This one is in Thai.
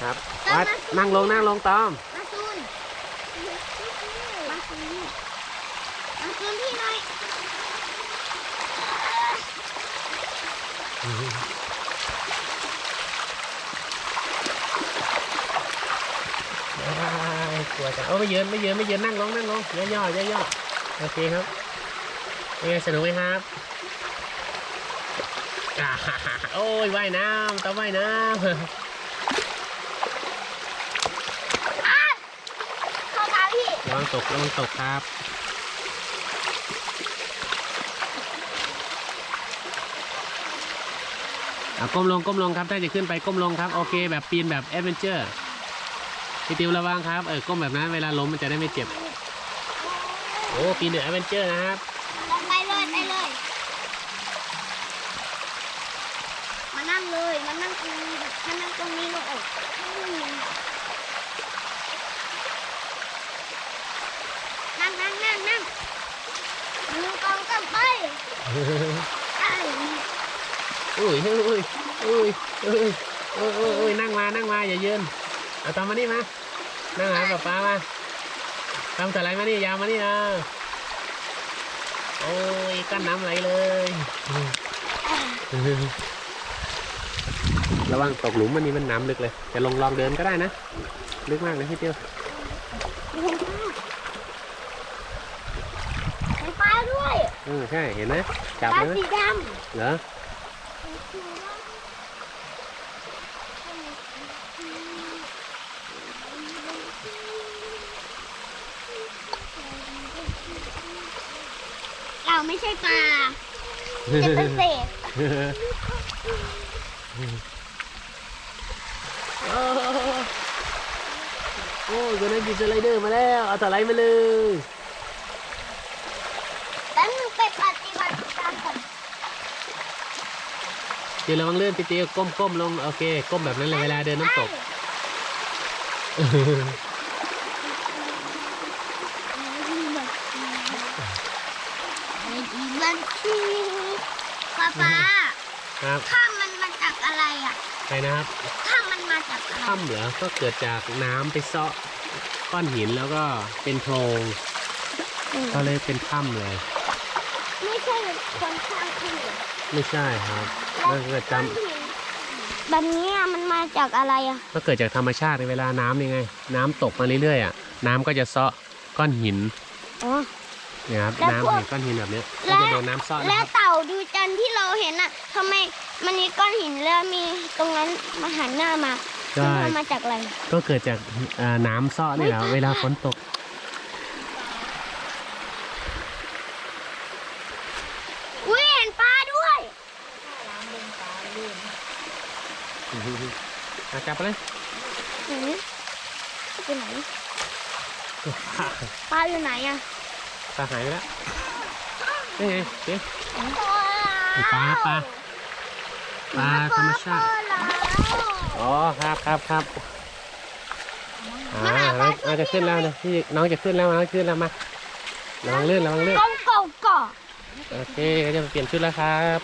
ครับวัดนั่งลงนั่งลงตอมมาซูนมาซูนมาซูนพี่หน่อยอ้ายกลัวจังโอ้ไม่ยืนไม่ยืนไม่ยืนนั่งลงนั่งลงย่อย่อย่อย่อโอเคครับเป็นไงสนุกไหมครับอ่าโอ้ยว่ายน้ำต้องว่ายน้ำ เข้าเท้าพี่ระวังตกระวังตกครับ อะก้มลงก้มลงครับ ถ้าจะขึ้นไปก้มลงครับ โอเค แบบปีนแบบแอดเวนเจอร์พี่ติวระวังครับ เออก้มแบบนั้นเวลาล้มมันจะได้ไม่เจ็บ โอ้ปีนเดือแอดเวนเจอร์นะครับไปเลยไปเลย มานั่งเลย มานั่งตรงนี้มานั่งตรงนี้เลยนั่งนั่งนั่งนั่งมือกองกันไปไอ้อุ้ยอุ้ยอุ้ยอุ้ยอุ้ยอุ้ยอุ้ยนั่งมานั่งมาอย่าเยืนเอาตามมานี่มา นั่งหาป๊าป๊ามาตามสไลด์มานี่ยาวมานี่นะโอ้ยกั้นน้ำไหลเลย ระวังตกหลุมมันนี่มันน้ำลึกเลย จะลงลองเดินก็ได้นะ ลึกมากเลยพี่เตียว ไฟฟ้าด้วย เออใช่เห็นไหมจับฟ้าเลยสีดเหรอำเราไม่ใช่ปลาจะเป็นเศษโอ้โอ้ยคนนั้นหยิบสไลเดอร์มาแล้ว เอาสไลด์มาเลยแล้วมึงไปฏิบัติตามก่อนเดี๋ยวระวังเลื่อนพี่ตียวก้มก้มลงโอเค ก้มแบบนั้นเลยเวลาเดินน้ำตก มันคือป๊าป๊าครับข้ามมันมาจากอะไรอะไปนะครับข้ามมันมาจากอะไรถ้ำเหรอก็เกิดจากน้ำไปเซาะก้อนหินแล้วก็เป็นโพรงก็เลยเป็นถ้ำเลย ไม่ใช่คนข้างขึ้นเหรอไม่ใช่ครับก็เกิดจก้อนหินแบบนี้อะมันมาจากอะไรอะำก็เกิดจากธรรมชาติในเวลาน้ำนี่ไง น้ำตกมาเรื่อยๆอะน้ำก็จะเซาะก้อนหินอ๋อ เนี่ยครับแล้วพวกน้ำเห็นก้อนหินแบบเนี้ยและก็จะโดนน้ำเซาะนะและครับเต่าดูจันทร์ที่เราเห็นอะทำไมมันมีก้อนหินแล้วมีตรงนั้นมาหันหน้ามาใช่มันมาจากอะไร ก็เกิดจากเอ่อน้ำเซาะนี่แหละเวลาฝนตก อุ้ยเห็นปลาด้วย อาจับไปเลยหือไปไหนปลาอยู่ไหนอะปลาหายไปแล้วนี่ไงเจ๊ปลาปลาปลาธรรมชาติอ๋อครับครับครับอ่าเราเราจะขึ้นแล้วนะพี่น้องจะขึ้นแล้วน้องจะขึ้นแล้วมาระวังลื่นระวังลื่นก้มก่อก่อโอเคก็จะเปลี่ยนชุดแล้วครับ